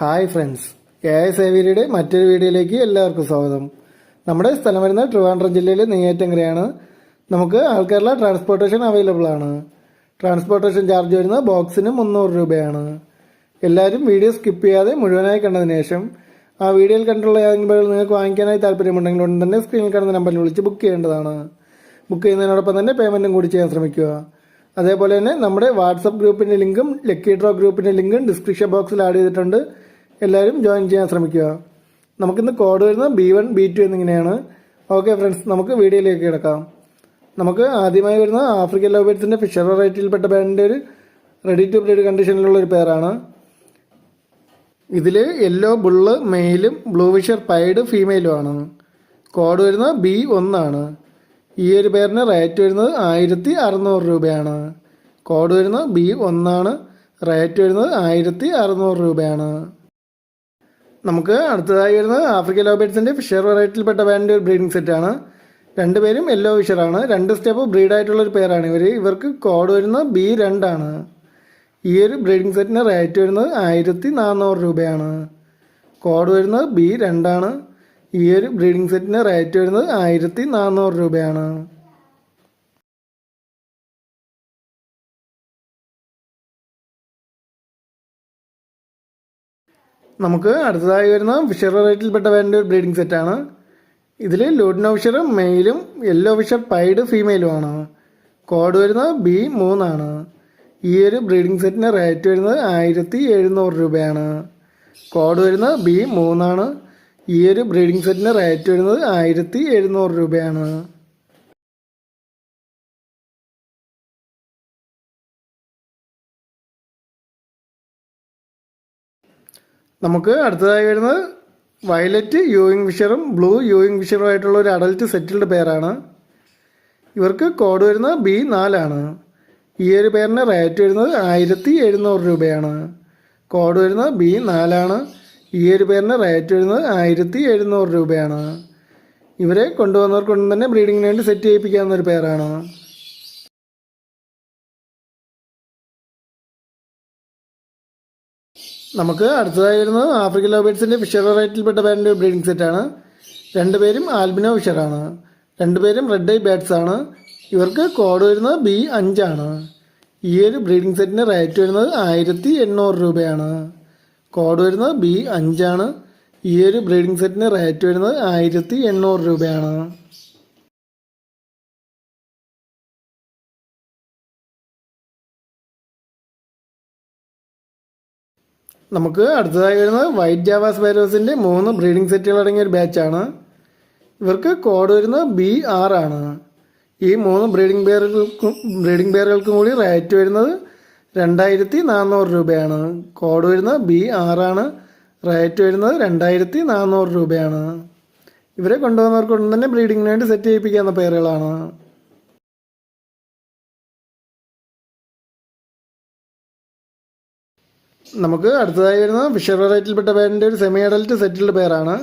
Hi friends A I മറ്റൊരു വീഡിയോയിലേക്ക് എല്ലാവർക്കും സ്വാഗതം. നമ്മുടെ സ്ഥലം വരുന്ന ട്രിവാൻഡ്രം ജില്ലയിലെ നെയ്യാറ്റങ്കരയാണ് നമുക്ക് ആൾക്കാരുടെ ട്രാൻസ്പോർട്ടേഷൻ അവൈലബിൾ ആണ്. ട്രാൻസ്പോർട്ടേഷൻ ചാർജ് വരുന്ന ബോക്സിന് മുന്നൂറ് രൂപയാണ്. എല്ലാവരും വീഡിയോ സ്കിപ്പ് ചെയ്യാതെ മുഴുവനായി കണ്ടതിന് ശേഷം ആ വീഡിയോയിൽ കണ്ടുള്ള ഏതെങ്കിലും നിങ്ങൾക്ക് വാങ്ങിക്കാനായി താല്പര്യമുണ്ടെങ്കിൽ ഉടൻ തന്നെ സ്ക്രീനിൽ കാണുന്ന നമ്പറിൽ വിളിച്ച് ബുക്ക് ചെയ്യേണ്ടതാണ്. ബുക്ക് ചെയ്യുന്നതിനോടൊപ്പം തന്നെ പേയ്മെന്റും കൂടി ചെയ്യാൻ ശ്രമിക്കുക. അതേപോലെ തന്നെ നമ്മുടെ വാട്സപ്പ് ഗ്രൂപ്പിന്റെ ലിങ്കും ലക്കി ഡ്രോ ഗ്രൂപ്പിന്റെ ലിങ്കും ഡിസ്ക്രിപ്ഷൻ ബോക്സിൽ ആഡ് ചെയ്തിട്ടുണ്ട്. എല്ലാവരും ജോയിൻ ചെയ്യാൻ ശ്രമിക്കുക. നമുക്കിന്ന് കോഡ് വരുന്നത് ബി വൺ ബി ടു എന്നിങ്ങനെയാണ്. ഓക്കെ ഫ്രണ്ട്സ് നമുക്ക് വീഡിയോയിലേക്ക് കിടക്കാം. നമുക്ക് ആദ്യമായി വരുന്ന ആഫ്രിക്കൻ ലോബേറ്റ്സിന്റെ ഫിഷർ വെറൈറ്റിയിൽപ്പെട്ട ബാൻഡിന്റെ ഒരു റെഡി ടു ബ്രീഡ് കണ്ടീഷനിലുള്ള ഒരു പേരാണ് ഇതിൽ യെല്ലോ ബുള്ള് മെയിലും ബ്ലൂ വിഷർ പൈഡ് ഫീമെയിലും ആണ്. കോഡ് വരുന്നത് ബി ഒന്നാണ് ഈ ഒരു പേരിന് റേറ്റ് വരുന്നത് ആയിരത്തി അറുന്നൂറ് രൂപയാണ്. കോഡ് വരുന്നത് ബി ഒന്നാണ് റേറ്റ് വരുന്നത് ആയിരത്തി അറുന്നൂറ് രൂപയാണ്. നമുക്ക് അടുത്തതായി വരുന്നത് ആഫ്രിക്കൻ ലോബേറ്റ്സിന്റെ ഫിഷർ വെറൈറ്റിയിൽപ്പെട്ട ബാൻഡ് ഒരു ബ്രീഡിംഗ് സെറ്റാണ് രണ്ടുപേരും യെല്ലോ ഫിഷറാണ് രണ്ട് സ്റ്റെപ്പ് ബ്രീഡായിട്ടുള്ളൊരു പേരാണ് ഇവർ ഇവർക്ക് കോഡ് വരുന്നത് ബി രണ്ടാണ് ഈ ഒരു ബ്രീഡിംഗ് സെറ്റിന് റേറ്റ് വരുന്നത് ആയിരത്തി നാനൂറ് രൂപയാണ്. കോഡ് വരുന്നത് ബി രണ്ടാണ് ഈ ഒരു ബ്രീഡിംഗ് സെറ്റിന് റേറ്റ് വരുന്നത് ആയിരത്തി നാനൂറ് രൂപയാണ്. നമുക്ക് അടുത്തതായി വരുന്ന ഫിഷർ വെറൈറ്റിയിൽപ്പെട്ട വേണ്ട ഒരു ബ്രീഡിംഗ് സെറ്റാണ് ഇതിൽ ലൂഡിനോ ഫിഷർ മെയിലും യെല്ലോ ഫിഷർ പൈഡ് ഫീമെയിലുമാണ് കോഡ് വരുന്നത് ബി മൂന്നാണ്. ഈ ഒരു ബ്രീഡിംഗ് സെറ്റിന് റേറ്റ് വരുന്നത് ആയിരത്തി എഴുന്നൂറ് രൂപയാണ്. കോഡ് വരുന്നത് ബി മൂന്നാണ്. ഈ ഒരു ബ്രീഡിംഗ് സെറ്റിന് റേറ്റ് വരുന്നത് ആയിരത്തി എഴുന്നൂറ് രൂപയാണ്. നമുക്ക് അടുത്തതായി വരുന്നത് വയലറ്റ് യൂയിങ് ഫിഷറും ബ്ലൂ യൂയിങ് വിഷറും ആയിട്ടുള്ള ഒരു അഡൽറ്റ് സെറ്റിൽഡ് പേരാണ് ഇവർക്ക് കോഡ് വരുന്നത് ബി നാലാണ്. ഈ ഒരു പേരിന് റേറ്റ് വരുന്നത് ആയിരത്തി എഴുന്നൂറ് രൂപയാണ്. കോഡ് വരുന്നത് ബി നാലാണ്. ഈ ഒരു പേരിന് റേറ്റ് വരുന്നത് ആയിരത്തി എഴുന്നൂറ് രൂപയാണ്. ഇവരെ കൊണ്ടുവന്നവർക്കൊന്നും തന്നെ ബ്രീഡിങ്ങിന് വേണ്ടി സെറ്റ് ചെയ്യിപ്പിക്കാവുന്ന ഒരു പേരാണ് നമുക്ക് അടുത്തതായി വരുന്നത് ആഫ്രിക്കൻ ലോബേറ്റ്സിന്റെ ഫിഷർ വെറൈറ്റിയിൽപ്പെട്ട ബാൻഡ് ബ്രീഡിംഗ് സെറ്റാണ് രണ്ടുപേരും ആൽബിനോ ഫിഷറാണ്. രണ്ടുപേരും റെഡ് ഐ ബാറ്റ്സ് ആണ്. ഇവർക്ക് കോഡ് വരുന്നത് ബി അഞ്ചാണ് ഈ ഒരു ബ്രീഡിംഗ് സെറ്റിന് റേറ്റ് വരുന്നത് ആയിരത്തി എണ്ണൂറ് രൂപയാണ്. കോഡ് വരുന്നത് ബി അഞ്ചാണ് ഈ ഒരു ബ്രീഡിംഗ് സെറ്റിന് റേറ്റ് വരുന്നത് ആയിരത്തി എണ്ണൂറ് രൂപയാണ്. നമുക്ക് അടുത്തതായി വരുന്നത് വൈറ്റ് ജാവ സ്പൈറോസിന്റെ മൂന്ന് ബ്രീഡിംഗ് സെറ്റുകൾ അടങ്ങിയ ഒരു ബാച്ചാണ്. ഇവർക്ക് കോഡ് വരുന്നത് ബി ആർ ആണ്. ഈ മൂന്ന് ബ്രീഡിംഗ് ബെയറുകൾക്കും ബ്രീഡിംഗ് ബെയറുകൾക്കും കൂടി റേറ്റ് വരുന്നത് രണ്ടായിരത്തി നാനൂറ് രൂപയാണ്. കോഡ് വരുന്നത് ബി ആർ ആണ്. റേറ്റ് വരുന്നത് രണ്ടായിരത്തി നാനൂറ് രൂപയാണ്. ഇവരെ കൊണ്ടുവന്നവർക്കൊന്നും തന്നെ ബ്രീഡിങ്ങിന് വേണ്ടി സെറ്റ് ചെയ്യിപ്പിക്കാവുന്ന പേരുകളാണ്. നമുക്ക് അടുത്തതായി വരുന്നത് ഫിഷർ വെറൈറ്റിയിൽപ്പെട്ട പേരിന്റെ ഒരു സെമി അഡൽറ്റ് സെറ്റിൽഡ് പേരാണ്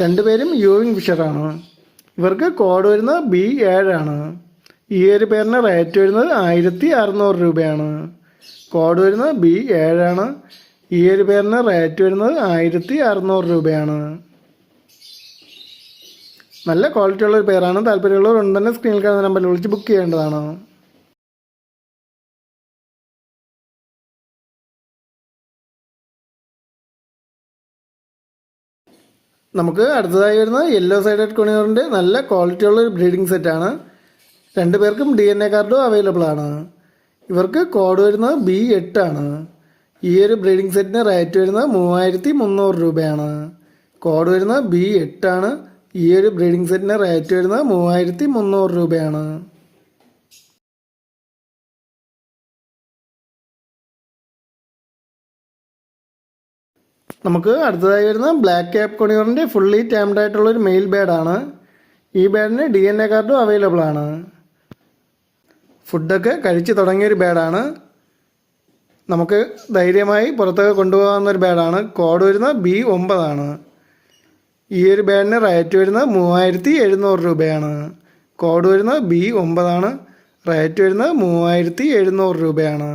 രണ്ടുപേരും യൂവിങ് ഫിഷറാണ് ഇവർക്ക് കോഡ് വരുന്നത് ബി ഏഴാണ് ഈ ഒരു പേരിന് റേറ്റ് വരുന്നത് ആയിരത്തി അറുന്നൂറ് രൂപയാണ്. കോഡ് വരുന്നത് ബി ഏഴാണ് ഈ ഒരു പേരിന് റേറ്റ് വരുന്നത് ആയിരത്തി അറുന്നൂറ് രൂപയാണ്. നല്ല ക്വാളിറ്റി ഉള്ള ഒരു പേരാണ്. താല്പര്യമുള്ളവർ ഉണ്ടെന്ന് സ്ക്രീനിൽ കാണുന്ന നമ്പറിൽ വിളിച്ച് ബുക്ക് ചെയ്യേണ്ടതാണ്. നമുക്ക് അടുത്തതായി വരുന്നത് യെല്ലോ സൈഡഡ് കൊണിയോറിന്റെ നല്ല ക്വാളിറ്റി ഉള്ള ഒരു ബ്രീഡിംഗ് സെറ്റാണ് രണ്ട് പേർക്കും ഡി എൻ എ കാർഡും അവൈലബിൾ ആണ്. ഇവർക്ക് കോഡ് വരുന്നത് ബി എട്ടാണ് ഈ ഒരു ബ്രീഡിംഗ് സെറ്റിന് റേറ്റ് വരുന്നത് മൂവായിരത്തി മുന്നൂറ് രൂപയാണ്. കോഡ് വരുന്നത് ബി എട്ടാണ് ഈ ഒരു ബ്രീഡിംഗ് സെറ്റിന് റേറ്റ് വരുന്നത് മൂവായിരത്തി മുന്നൂറ് രൂപയാണ്. നമുക്ക് അടുത്തതായി വരുന്ന ബ്ലാക്ക് ക്യാപ് കോണിയോറിന്റെ ഫുള്ളി ടാംഡ് ആയിട്ടുള്ള ഒരു മെയിൽ ബാഡാണ് ഈ ബാഡിന് ഡി എൻ എ കാർഡും അവൈലബിൾ ആണ്. ഫുഡൊക്കെ കഴിച്ച് തുടങ്ങിയൊരു ബാഡാണ് നമുക്ക് ധൈര്യമായി പുറത്തൊക്കെ കൊണ്ടുപോകാവുന്ന ഒരു ബാഡാണ് കോഡ് വരുന്ന ബി ഒമ്പതാണ് ഈ ഒരു ബാഡിന് റേറ്റ് വരുന്നത് മൂവായിരത്തി എഴുന്നൂറ് രൂപയാണ്. കോഡ് വരുന്നത് ബി ഒമ്പതാണ് റേറ്റ് വരുന്നത് മൂവായിരത്തി എഴുന്നൂറ് രൂപയാണ്.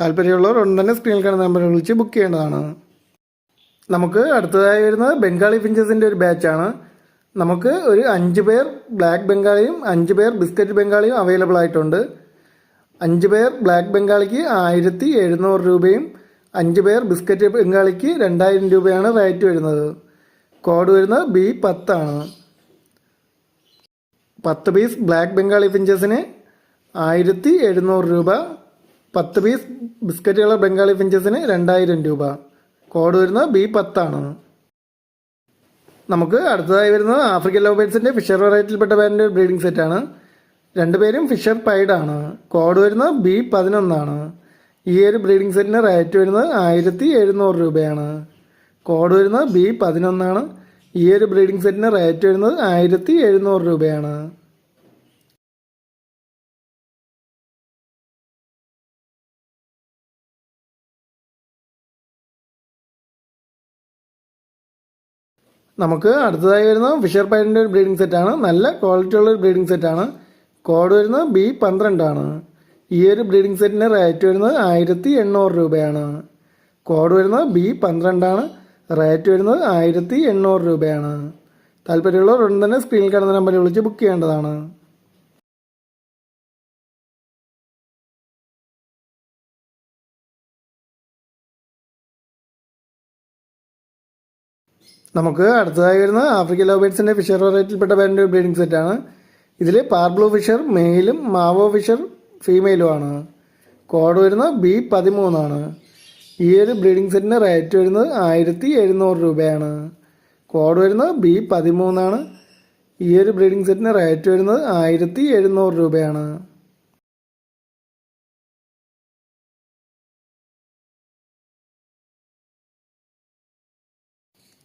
താല്പര്യമുള്ളവർ ഉടനെ സ്ക്രീനിൽ കാണുന്ന നമ്പറിൽ വിളിച്ച് ബുക്ക് ചെയ്യേണ്ടതാണ്. നമുക്ക് അടുത്തതായി വരുന്നത് ബംഗാളി ഫിഞ്ചസിന്റെ ഒരു ബാച്ചാണ് നമുക്ക് ഒരു അഞ്ച് പേർ ബ്ലാക്ക് ബംഗാളിയും അഞ്ച് പേർ ബിസ്ക്കറ്റ് ബംഗാളിയും അവൈലബിൾ ആയിട്ടുണ്ട്. അഞ്ച് പേർ ബ്ലാക്ക് ബംഗാളിക്ക് ആയിരത്തി എഴുന്നൂറ് രൂപയും അഞ്ച് പേർ ബിസ്ക്കറ്റ് ബംഗാളിക്ക് രണ്ടായിരം രൂപയാണ് റേറ്റ് വരുന്നത്. കോഡ് വരുന്നത് ബി പത്താണ് പത്ത് പീസ് ബ്ലാക്ക് ബംഗാളി ഫിഞ്ചസിന് ആയിരത്തി എഴുന്നൂറ് രൂപ പത്ത് പീസ് ബിസ്ക്കറ്റ് ബംഗാളി ഫിഞ്ചസിന് രണ്ടായിരം രൂപ. കോഡ് വരുന്നത് ബി പത്താണ്. നമുക്ക് അടുത്തതായി വരുന്നത് ആഫ്രിക്കൻ ലോബേറ്റ്സിന്റെ ഫിഷർ വെറൈറ്റിയിൽപ്പെട്ട പേരിന്റെ ബ്രീഡിംഗ് സെറ്റാണ് രണ്ടുപേരും ഫിഷർ പൈഡാണ് കോഡ് വരുന്നത് ബി പതിനൊന്നാണ്. ഈ ഒരു ബ്രീഡിംഗ് സെറ്റിന് റേറ്റ് വരുന്നത് ആയിരത്തി എഴുന്നൂറ് രൂപയാണ്. കോഡ് വരുന്നത് ബി പതിനൊന്നാണ്. ഈ ഒരു ബ്രീഡിംഗ് സെറ്റിന് റേറ്റ് വരുന്നത് ആയിരത്തി എഴുന്നൂറ് രൂപയാണ്. നമുക്ക് അടുത്തതായി വരുന്ന ഫിഷർ പൈന്റെ ഒരു ബ്രീഡിംഗ് സെറ്റാണ് നല്ല ക്വാളിറ്റി ഉള്ള ഒരു ബ്രീഡിംഗ് സെറ്റാണ് കോഡ് വരുന്നത് ബി പന്ത്രണ്ടാണ് ഈ ഒരു ബ്രീഡിംഗ് സെറ്റിന്റെ റേറ്റ് വരുന്നത് ആയിരത്തി എണ്ണൂറ് രൂപയാണ്. കോഡ് വരുന്നത് ബി പന്ത്രണ്ടാണ് റേറ്റ് വരുന്നത് ആയിരത്തി എണ്ണൂറ് രൂപയാണ്. താല്പര്യമുള്ളവർ ഉടൻ തന്നെ സ്ക്രീനിൽ കാണുന്ന നമ്പറിൽ വിളിച്ച് ബുക്ക് ചെയ്യേണ്ടതാണ്. നമുക്ക് അടുത്തതായി വരുന്ന ആഫ്രിക്കൻ ലോബേറ്റ്സിന്റെ ഫിഷർ വെറൈറ്റിയിൽപ്പെട്ട ബാൻഡ് ബ്രീഡിംഗ് സെറ്റാണ് ഇതിൽ പാർബ്ലൂ ഫിഷർ മെയിലും മാവോ ഫിഷർ ഫീമെയിലുമാണ് കോഡ് വരുന്നത് ബി പതിമൂന്നാണ് ഈ ഒരു ബ്രീഡിംഗ് സെറ്റിന് റേറ്റ് വരുന്നത് ആയിരത്തി എഴുന്നൂറ് രൂപയാണ്. കോഡ് വരുന്നത് ബി പതിമൂന്നാണ് ഈ ഒരു ബ്രീഡിംഗ് സെറ്റിന് റേറ്റ് വരുന്നത് ആയിരത്തി എഴുന്നൂറ് രൂപയാണ്.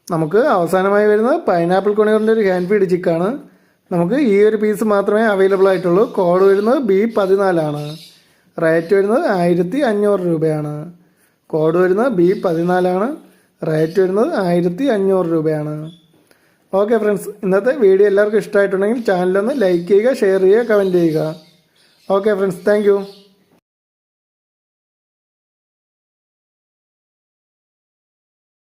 നമുക്ക് അവസാനമായി വരുന്നത് പൈനാപ്പിൾ കൊണികളുടെ ഒരു ഹാൻഡ് ഫീഡ് ചിക്കാണ് നമുക്ക് ഈ ഒരു പീസ് മാത്രമേ അവൈലബിൾ ആയിട്ടുള്ളൂ. കോഡ് വരുന്നത് ബി പതിനാലാണ് റേറ്റ് വരുന്നത് ആയിരത്തി അഞ്ഞൂറ് രൂപയാണ്. കോഡ് വരുന്നത് ബി പതിനാലാണ് റേറ്റ് വരുന്നത് ആയിരത്തി അഞ്ഞൂറ് രൂപയാണ്. ഓക്കെ ഫ്രണ്ട്സ് ഇന്നത്തെ വീഡിയോ എല്ലാവർക്കും ഇഷ്ടമായിട്ടുണ്ടെങ്കിൽ ചാനലൊന്ന് ലൈക്ക് ചെയ്യുക ഷെയർ ചെയ്യുക കമന്റ് ചെയ്യുക. Okay friends thank